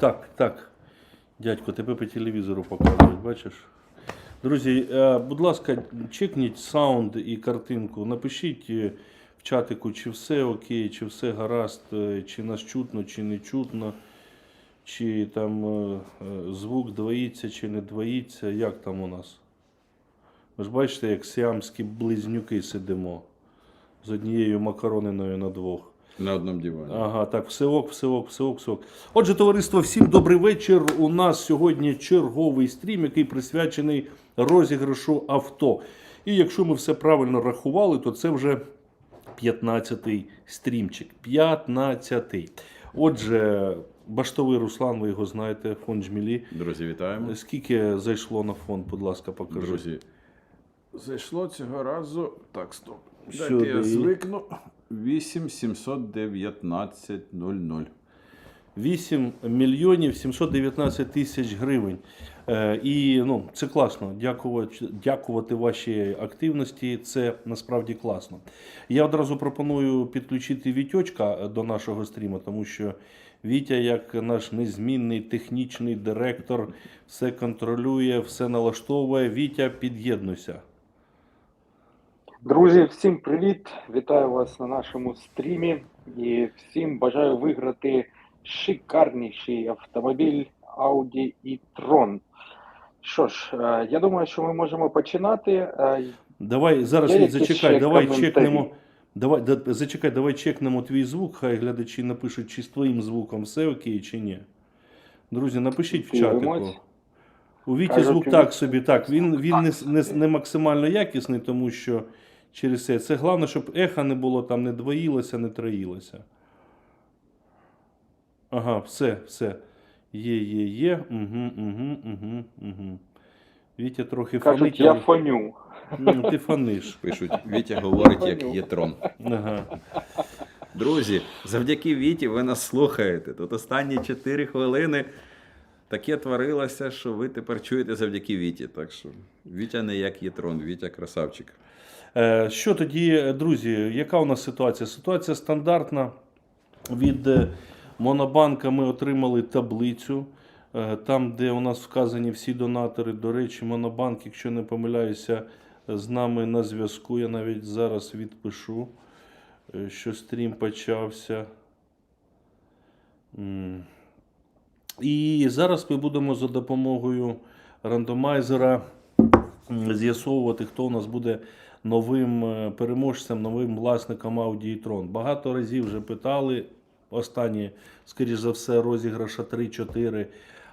Так, так. Дядько, тебе по телевізору показують, бачиш? Друзі, е, будь ласка, чекніть саунд і картинку. Напишіть е, в чатику, чи все окей, чи все гаразд, е, чи нас чутно, чи не чутно, чи там звук двоїться, чи не двоїться. Як там у нас? Ви ж бачите, як сіамські близнюки сидимо з однією макарониною на двох. На одному дивані. Ага, так, все ок, все ок, все ок, все ок. Отже, товариство, всім добрий вечір. У нас сьогодні черговий стрім, який присвячений розіграшу авто. І якщо ми все правильно рахували, то це вже 15-й стрімчик. 15-й. Отже, Баштовий Руслан, ви його знаєте, фонд Жмілі. Друзі, вітаємо. Скільки зайшло на фонд, будь ласка, покажи. Друзі. Зайшло цього разу. Так, стоп. Дайте Сюди. я звикну. 8719.00. 8 мільйонів 719 тисяч гривень. Е, і ну, це класно. Дякувати, дякувати вашій активності. Це насправді класно. Я одразу пропоную підключити Вітьочка до нашого стріму, тому що Вітя, як наш незмінний технічний директор, все контролює, все налаштовує. Вітя, під'єднуйся. Друзі, всім привіт! Вітаю вас на нашому стрімі і всім бажаю виграти шикарніший автомобіль Audi e-tron. Що ж, е, я думаю, що ми можемо починати. Е, Давай зараз якісь зачекай, давай коментарі? чекнемо. Давай, да, зачекай, давай чекнемо твій звук. Хай глядачі напишуть, чи з твоїм звуком все окей, чи ні. Друзі, напишіть в чатику. У Віті звук так собі, так. Він, він не, не, не максимально якісний, тому що через це. Це головне, щоб еха не було, там не двоїлося, не троїлося. Ага, все, все. Є, є, є. Угу, угу, угу, угу. Вітя трохи Кажуть, фонить, я але- фоню. Ну, ти фониш. Пишуть, Вітя говорить, як єтрон. Ага. Друзі, завдяки Віті ви нас слухаєте. Тут останні 4 хвилини таке творилося, що ви тепер чуєте завдяки Віті. Так що Вітя не як єтрон, Вітя красавчик. Е, Що тоді, друзі, яка у нас ситуація? Ситуація стандартна. Від е, Монобанка ми отримали таблицю, е, там, де у нас вказані всі донатори. До речі, Монобанк, якщо не помиляюся, з нами на зв'язку. Я навіть зараз відпишу, е, що стрім почався. І зараз ми будемо за допомогою рандомайзера з'ясовувати, хто у нас буде новим е, переможцем, новим власником Audi e-tron. Багато разів вже питали. Останні, скоріш за все, розіграша 3-4.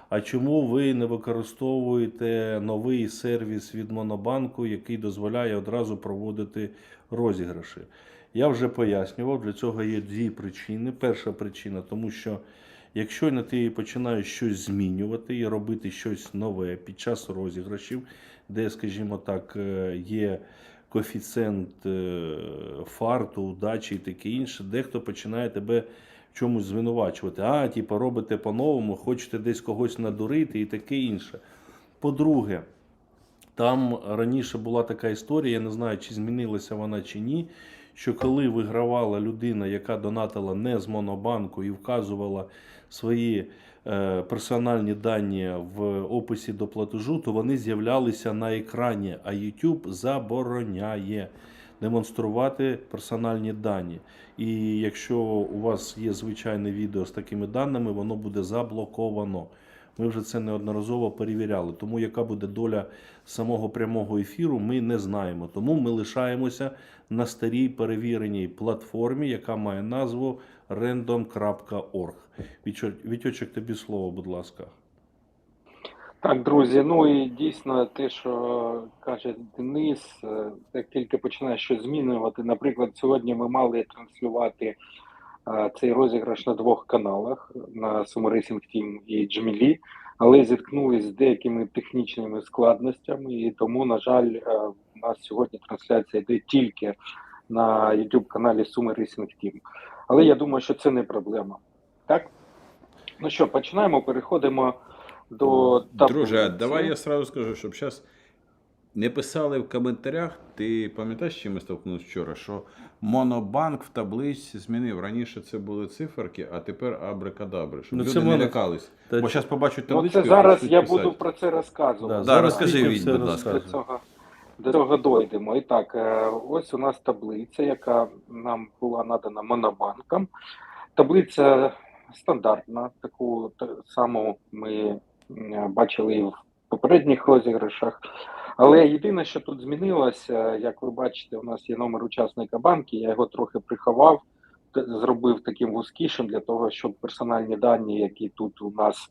А чому ви не використовуєте новий сервіс від Монобанку, який дозволяє одразу проводити розіграші? Я вже пояснював, для цього є дві причини. Перша причина, тому що якщо не ти починаєш щось змінювати і робити щось нове під час розіграшів, де, скажімо так, е, є коефіцієнт е, фарту, удачі і таке інше, дехто починає тебе в чомусь звинувачувати. А, типу, робите по-новому, хочете десь когось надурити і таке інше. По-друге, там раніше була така історія, я не знаю, чи змінилася вона чи ні. Що коли вигравала людина, яка донатила не з Монобанку і вказувала свої персональні дані в описі до платежу, то вони з'являлися на екрані, а YouTube забороняє демонструвати персональні дані. І якщо у вас є звичайне відео з такими даними, воно буде заблоковано. Ми вже це неодноразово перевіряли. Тому яка буде доля самого прямого ефіру, ми не знаємо. Тому ми лишаємося на старій перевіреній платформі, яка має назву random.org. Вітьо- Вітьочок, тобі слово, будь ласка. Так, друзі, ну і дійсно те, що каже Денис, е, як тільки починає щось змінювати. Наприклад, сьогодні ми мали транслювати цей розіграш на двох каналах на Sumo Racing Team і Джмілі, але зіткнулися з деякими технічними складностями, і тому, на жаль, е, у нас сьогодні трансляція йде тільки на YouTube каналі Sumo Racing Team. Але я думаю, що це не проблема. Так? Ну що, починаємо, переходимо до таблиці. Друже, давай я сразу скажу, щоб зараз не писали в коментарях, ти пам'ятаєш, чим ми столкнулися вчора? Що Монобанк в таблиці змінив. Раніше це були циферки, а тепер абракадабри. Щоб Ну, люди не моно- лякались. Та- Бо зараз побачать Ну, табличку. це і зараз почнуть я писати. буду про це розказувати. Да, зараз розкажи, Віть, будь ласка. До цього, до цього дойдемо. І так, е, ось у нас таблиця, яка нам була надана Монобанком. Таблиця стандартна, таку та- саму ми м, бачили і в попередніх розіграшах. Але єдине, що тут змінилося, як ви бачите, у нас є номер учасника банки, я його трохи приховав, зробив таким вузькішим для того, щоб персональні дані, які тут у нас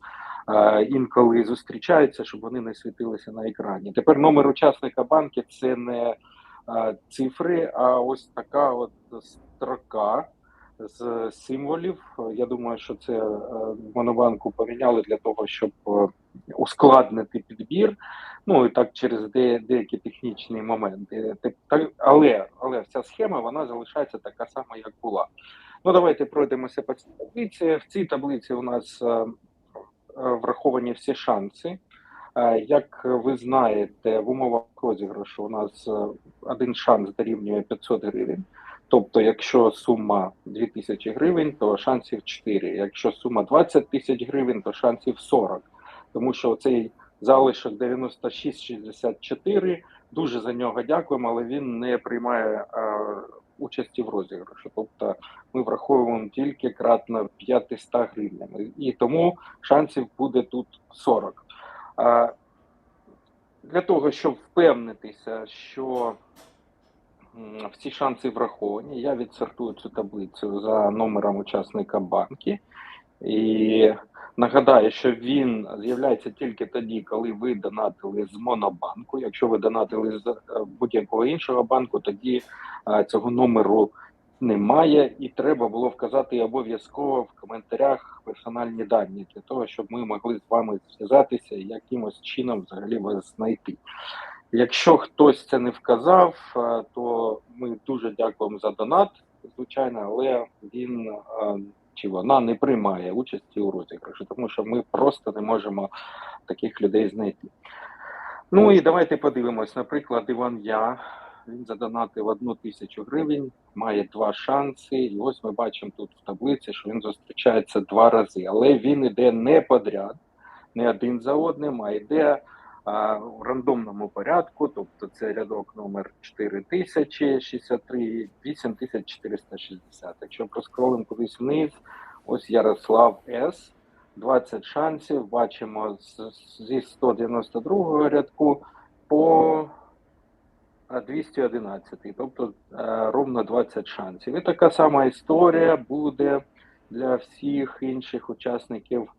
е, інколи зустрічаються, щоб вони не світилися на екрані. Тепер номер учасника банки це не е, цифри, а ось така от строка з символів. Я думаю, що це е, Монобанку поміняли для того, щоб е, ускладнити підбір. Ну і так через де, деякі технічні моменти. Але, але вся схема вона залишається така сама, як була. Ну давайте пройдемося по цій таблиці. В цій таблиці у нас е, е, враховані всі шанси. Е, Як ви знаєте, в умовах розіграшу у нас один шанс дорівнює 500 гривень. Тобто, якщо сума 2000 гривень, то шансів 4. Якщо сума 20 тисяч гривень, то шансів 40. Тому що цей залишок 96-64, дуже за нього дякуємо, але він не приймає е, участі в розіграші. Тобто ми враховуємо тільки кратно 500 гривнями. І тому шансів буде тут 40. А, для того, щоб впевнитися, що всі шанси враховані, я відсортую цю таблицю за номером учасника банки. І нагадаю, що він з'являється тільки тоді, коли ви донатили з Монобанку. Якщо ви донатили з е, будь-якого іншого банку, тоді е, цього номеру немає, і треба було вказати обов'язково в коментарях персональні дані для того, щоб ми могли з вами зв'язатися і якимось чином взагалі вас знайти. Якщо хтось це не вказав, е, то ми дуже дякуємо за донат, звичайно, але він чи вона не приймає участі у розіграші, тому що ми просто не можемо таких людей знайти. Ну і давайте подивимось. Наприклад, Іван Я він задонатив одну тисячу гривень, має два шанси. І ось ми бачимо тут в таблиці, що він зустрічається два рази, але він іде не подряд, не один за одним, а йде в рандомному порядку. Тобто це рядок номер 4063, 8460. Якщо проскролимо кудись вниз, ось Ярослав С. 20 шансів. Бачимо зі 192 рядку по а, 211, тобто ровно 20 шансів. І така сама історія буде для всіх інших учасників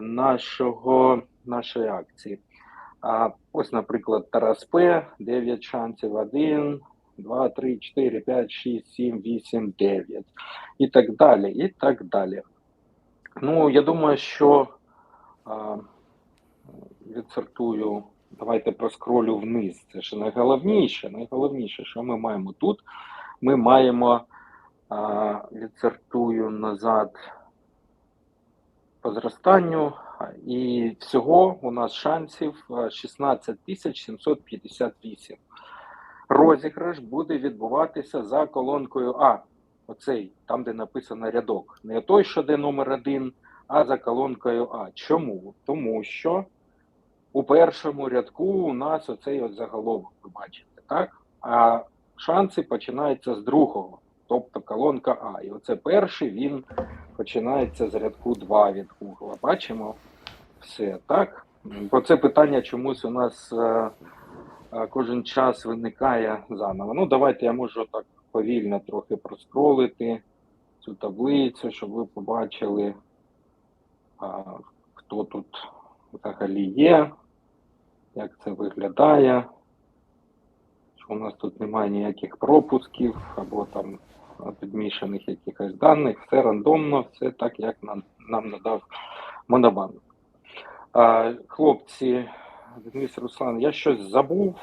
нашого, нашої акції. А, ось, наприклад, Тарас П, 9 шансів, 1, 2, 3, 4, 5, 6, 7, 8, 9 і так далі, і так далі. Ну, я думаю, що а, відсортую, давайте проскролю вниз. Це ж найголовніше, найголовніше, що ми маємо тут. Ми маємо а, відсортую назад по зростанню, і всього у нас шансів а, 16 758. Розіграш буде відбуватися за колонкою А. Оцей, там, де написано рядок. Не той, що де номер один, а за колонкою А. Чому? Тому що у першому рядку у нас оцей от заголовок, ви бачите, так? А шанси починаються з другого, тобто колонка А. І оце перший він починається з рядку 2 від Google. Бачимо все, так? Бо це питання чомусь у нас е, е, кожен час виникає заново. Ну, давайте я можу так повільно трохи проскролити цю таблицю, щоб ви побачили, а, хто тут взагалі є, як це виглядає. Що у нас тут немає ніяких пропусків або там підмішаних якихось даних, все рандомно, все так, як нам, нам надав Монобанк. А, хлопці, Денис Руслан, я щось забув,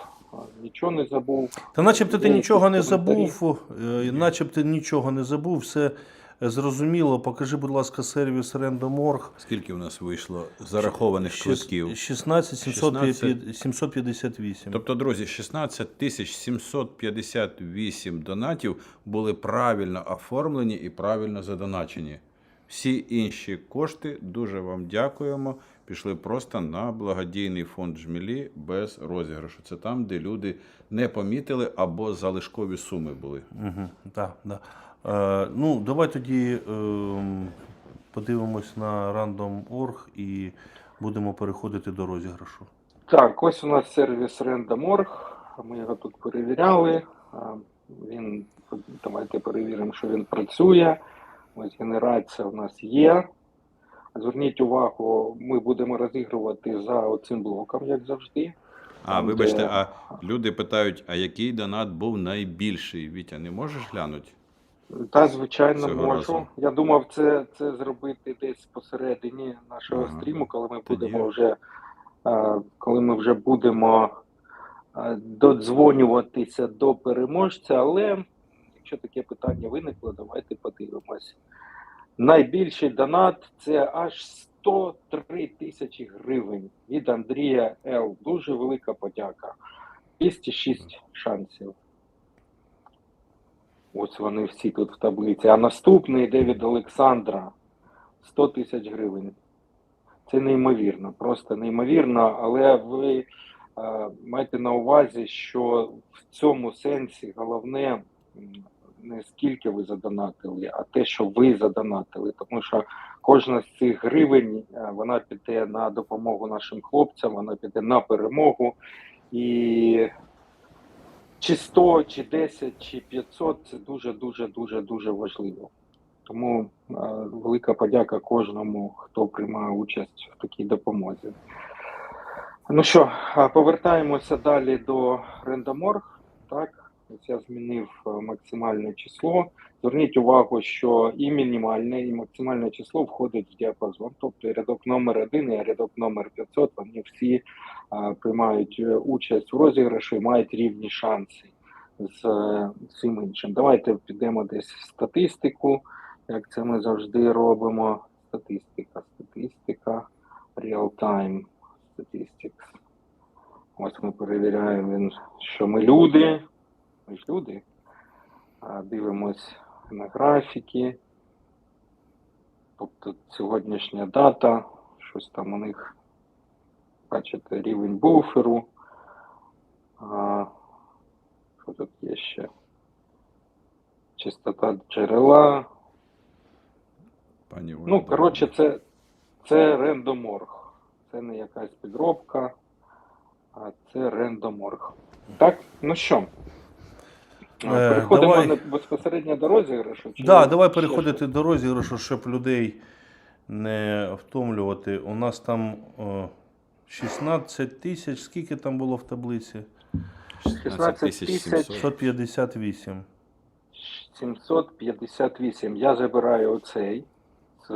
нічого не забув. Та начебто ти нічого не забув, е, начебто нічого не забув, все Зрозуміло, покажи, будь ласка, сервіс Random.org. Скільки в нас вийшло зарахованих квитків? 16 750 758. Тобто, друзі, 16 тисяч 758 донатів були правильно оформлені і правильно задоначені. Всі інші кошти, дуже вам дякуємо, пішли просто на благодійний фонд жмілі без розіграшу. Це там, де люди не помітили або залишкові суми були. Угу, да, да. Е, ну, давай тоді ем, подивимось на Random.org і будемо переходити до розіграшу. Так, ось у нас сервіс Random.org. Ми його тут перевіряли. Він, давайте перевіримо, що він працює. Ось генерація у нас є. Зверніть увагу, ми будемо розігрувати за оцим блоком, як завжди. А, Там, вибачте, де- а люди питають, а який донат був найбільший? Вітя, не можеш глянути? Та, звичайно, Цього можу. разу. Я думав це, це зробити десь посередині нашого Ага. стріму, коли ми Тоді- будемо вже, е, коли ми вже будемо е, додзвонюватися до переможця. Але якщо таке питання виникло, давайте подивимось. Найбільший донат це аж 103 тисячі гривень від Андрія Л. Дуже велика подяка. 206 шансів. Ось вони всі тут в таблиці. А наступний йде від Олександра 100 тисяч гривень. Це неймовірно, просто неймовірно, але ви е, маєте на увазі, що в цьому сенсі головне не скільки ви задонатили, а те, що ви задонатили. Тому що кожна з цих гривень е, вона піде на допомогу нашим хлопцям, вона піде на перемогу. І чи 100, чи 10, чи 500 це дуже, дуже, дуже, дуже важливо. Тому е, велика подяка кожному, хто приймає участь в такій допомозі. Ну що, повертаємося далі до Random.org. Так, ось я змінив е, максимальне число. Зверніть увагу, що і мінімальне, і максимальне число входить в діапазон. Тобто рядок номер 1 і рядок номер 500, вони всі а, приймають е, участь в розіграші і мають рівні шанси з е, цим іншим. Давайте підемо десь в статистику, як це ми завжди робимо. Статистика, статистика, real-time statistics. Ось ми перевіряємо, що ми люди. Ж люди. Дивимось на графіки. Тобто сьогоднішня дата, щось там у них бачите, рівень буферу. А, що тут є ще? Частота джерела. Пані Ну, коротше, це, це рендоморг. Це не якась підробка, а це рендоморг. Так, ну що? А, Е, Переходимо давай. безпосередньо до розіграшу? чи Да, давай переходити щось? до розіграшу, щоб людей не втомлювати. У нас там 16 тисяч. Скільки там було в таблиці? 16 тисяч 700. 558. 758. Я забираю оцей з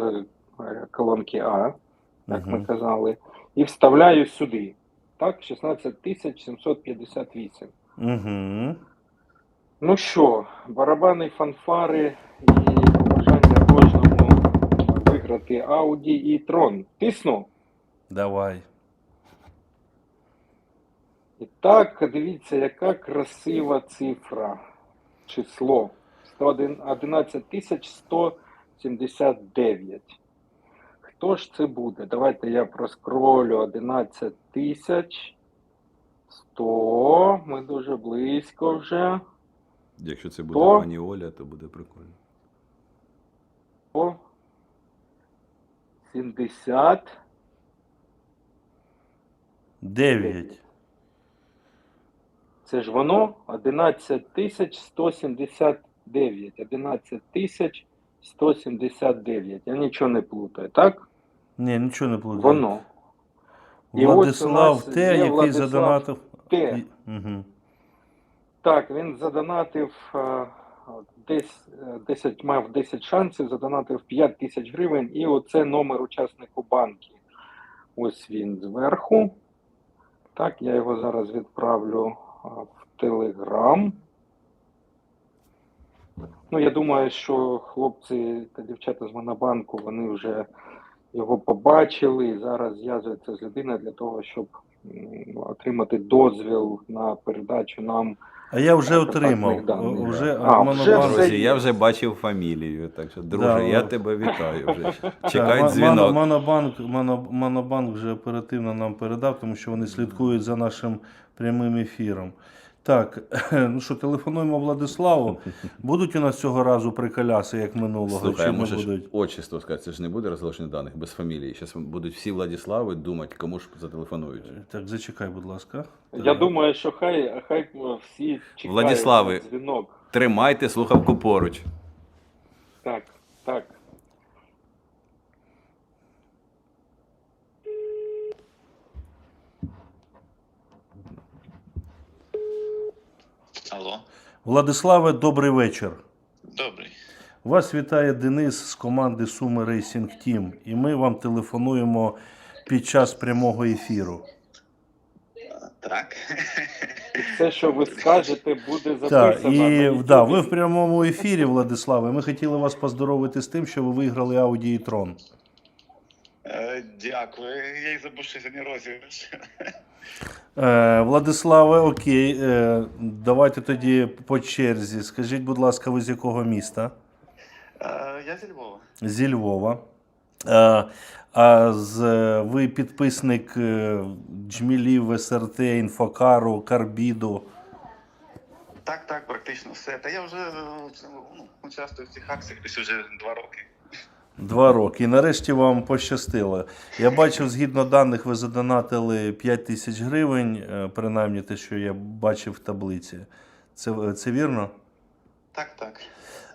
е, колонки А, як ми казали, і вставляю сюди. Так, 16 тисяч 758. Угу. Ну що, барабани, фанфари і побажання кожному виграти Ауді і Трон. Тисну. Давай. І так, дивіться, яка красива цифра. Число. 111 179. Хто ж це буде? Давайте я проскролю 11 тисяч 100. Ми дуже близько вже. Якщо це буде То? пані Оля, то буде прикольно. 100. 70. 9. Це ж воно 11 тисяч 179. 11 тисяч 179. Я нічого не плутаю, так? Ні, нічого не плутаю. Воно. І ось у Владислав нас Т, є який задонатив. Т. Угу. Так, він задонатив е, десь е, 10, мав 10 шансів, задонатив 5 тисяч гривень, і оце номер учаснику банки. Ось він зверху. Так, я його зараз відправлю в Телеграм. Ну, я думаю, що хлопці та дівчата з Монобанку вони вже його побачили і зараз зв'язуються з людиною для того, щоб отримати дозвіл на передачу нам. А я вже отримав. Вже. А, вже все Друзі, є. я вже бачив фамілію, так що, друже, Да, я ну. тебе вітаю вже. Так, Чекай Мо- дзвінок. Монобанк, Моно- Монобанк вже оперативно нам передав, тому що вони слідкують за нашим прямим ефіром. Так, ну що, телефонуємо Владиславу. Будуть у нас цього разу приколяси, як минулого, Слухай, чи а не можеш будуть? отчество сказати, це ж не буде розголошення даних без фамілії. Зараз будуть всі Владислави думати, кому ж зателефонують. Так, зачекай, будь ласка. Я думаю, що хай, хай е, всі чекають Владиславе. на дзвінок. Тримайте слухавку поруч. Так, так. Алло, Владиславе, добрий вечір. добрий. Вас вітає Денис з команди Суми Racing Team. І ми вам телефонуємо під час прямого ефіру. Так. Все, що ви скажете, буде записано. і да, ви в прямому ефірі, Владиславе. Ми хотіли вас поздоровити з тим, що ви виграли Audi e-tron. Е, Дякую. Я й забув, що сьогодні розіграш. Владиславе, окей, е, давайте тоді по черзі. Скажіть, будь ласка, ви з якого міста? Е, Я зі Львова. Зі Львова. А з, ви підписник Джмілів, СРТ, Інфокару, Карбіду. Так, так, практично все. Та я вже ну, участвую в цих акціях десь вже два роки. Два роки. І нарешті вам пощастило. Я бачив, згідно даних, ви задонатили 5 тисяч гривень, е, принаймні те, що я бачив в таблиці. Це, це вірно? Так, так.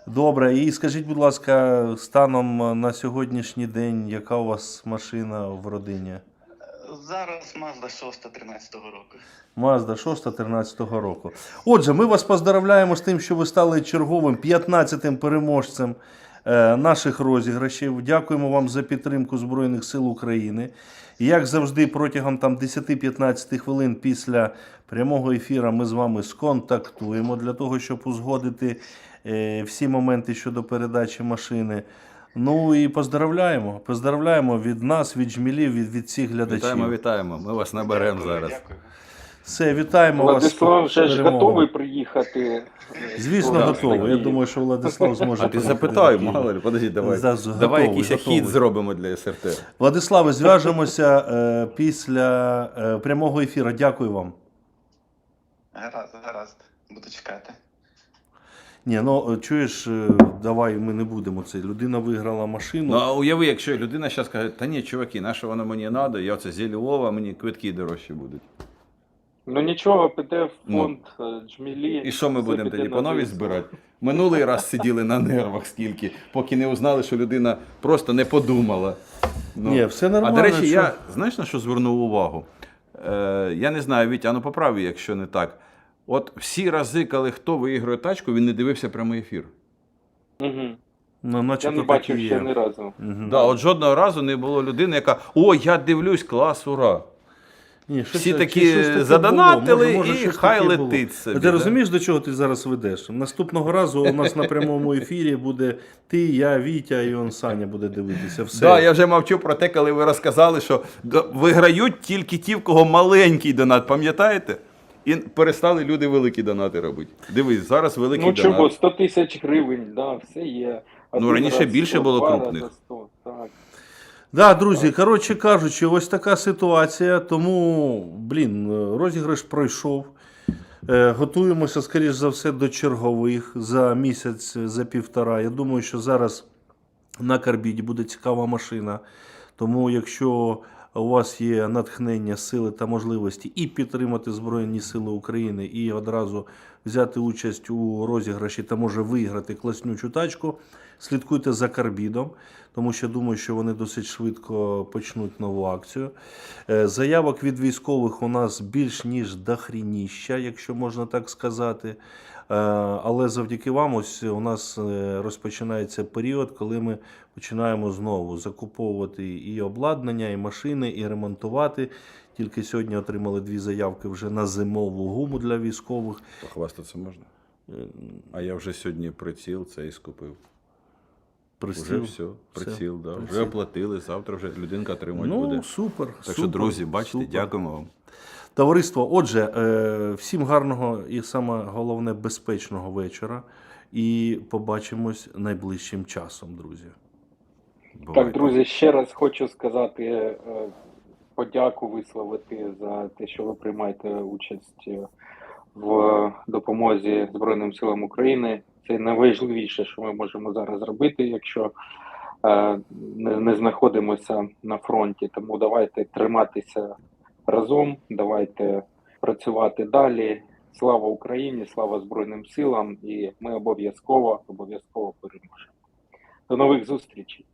Добре. І скажіть, будь ласка, станом на сьогоднішній день, яка у вас машина в родині? Е, Зараз Mazda 6 13 року. Mazda 6 13 року. Отже, ми вас поздравляємо з тим, що ви стали черговим 15-тим переможцем е, наших розіграшів. Дякуємо вам за підтримку Збройних сил України. Як завжди, протягом там 10-15 хвилин після прямого ефіру ми з вами сконтактуємо для того, щоб узгодити е, всі моменти щодо передачі машини. Ну і поздравляємо. Поздравляємо від нас, від жмілів, від, від всіх глядачів. Вітаємо, вітаємо. Ми вас наберемо Дякую, зараз. Дякую. Все, вітаємо вас. Владислав вже ж готовий приїхати. Звісно, Ура, готовий. Я думаю, що Владислав зможе. А ти запитай, мало ли, подожди, давай. Зараз давай готовий, якийсь готовий. хід зробимо для СРТ. Владиславе, зв'яжемося е, після е, прямого ефіру. Дякую вам. Гаразд, гаразд. Буду чекати. Ні, ну чуєш, е, давай ми не будемо це. Людина виграла машину. Ну, а уяви, якщо людина зараз каже, та ні, чуваки, на що воно мені треба, я це зі Львова, мені квитки дорожчі будуть. Ну нічого, піде в Ну. фонд е, Джмілі. І що ми будемо тоді по новій збирати? Минулий раз сиділи на нервах скільки, поки не узнали, що людина просто не подумала. Ну. Ні, все нормально. А до речі, що- я знаєш на що звернув увагу? Е, я не знаю, Вітя, ну поправ, якщо не так. От всі рази, коли хто виіграє тачку, він не дивився прямий ефір. Мгм. Ну, Я не бачив ще ні разу. Мгм. Да, от жодного разу не було людини, яка о, я дивлюсь, клас, ура. Ні, щось- Всі такі щось таке задонатили, було. Може, може, і щось хай таке було. летить собі, Ти да? розумієш, до чого ти зараз ведеш? Наступного разу у нас на прямому ефірі буде ти, я, Вітя і он Саня буде дивитися. Все. Да, я вже мовчу про те, коли ви розказали, що до- виграють тільки ті, в кого маленький донат, пам'ятаєте? І перестали люди великі донати робити. Дивись, зараз великий Ну донат. чого, 100 тисяч гривень, да, все є. Ну, раніше більше було крупних. рази 100, так. Да, друзі, коротше кажучи, ось така ситуація. Тому, блін, е, розіграш пройшов. Е, Готуємося, скоріш за все, до чергових за місяць, за півтора. Я думаю, що зараз на Карбіді буде цікава машина. Тому, якщо у вас є натхнення, сили та можливості і підтримати Збройні Сили України, і одразу взяти участь у розіграші та може виграти класнючу тачку, слідкуйте за Карбідом, тому що думаю, що вони досить швидко почнуть нову акцію. Е, Заявок від військових у нас більш ніж дохрініща, якщо можна так сказати. Е, Але завдяки вам, ось у нас е, розпочинається період, коли ми починаємо знову закуповувати і обладнання, і машини, і ремонтувати. Тільки сьогодні отримали дві заявки вже на зимову гуму для військових. Похвастатися можна. А я вже сьогодні приціл цей скупив. Вже все, приціл, да. приціл. вже оплатили, завтра вже людинка отримати Ну, буде. супер. Так супер, що, друзі, бачите, супер. дякуємо вам. Товариство, отже, е, всім гарного і саме головне безпечного вечора. І побачимось найближчим часом, друзі. Бувайте. Так, друзі, ще раз хочу сказати е, подяку висловити за те, що ви приймаєте участь е, в допомозі Збройним силам України. Це найважливіше, що ми можемо зараз зробити, якщо е, не знаходимося на фронті. Тому давайте триматися разом, давайте працювати далі. Слава Україні, слава Збройним силам, і ми обов'язково обов'язково переможемо. До нових зустрічей.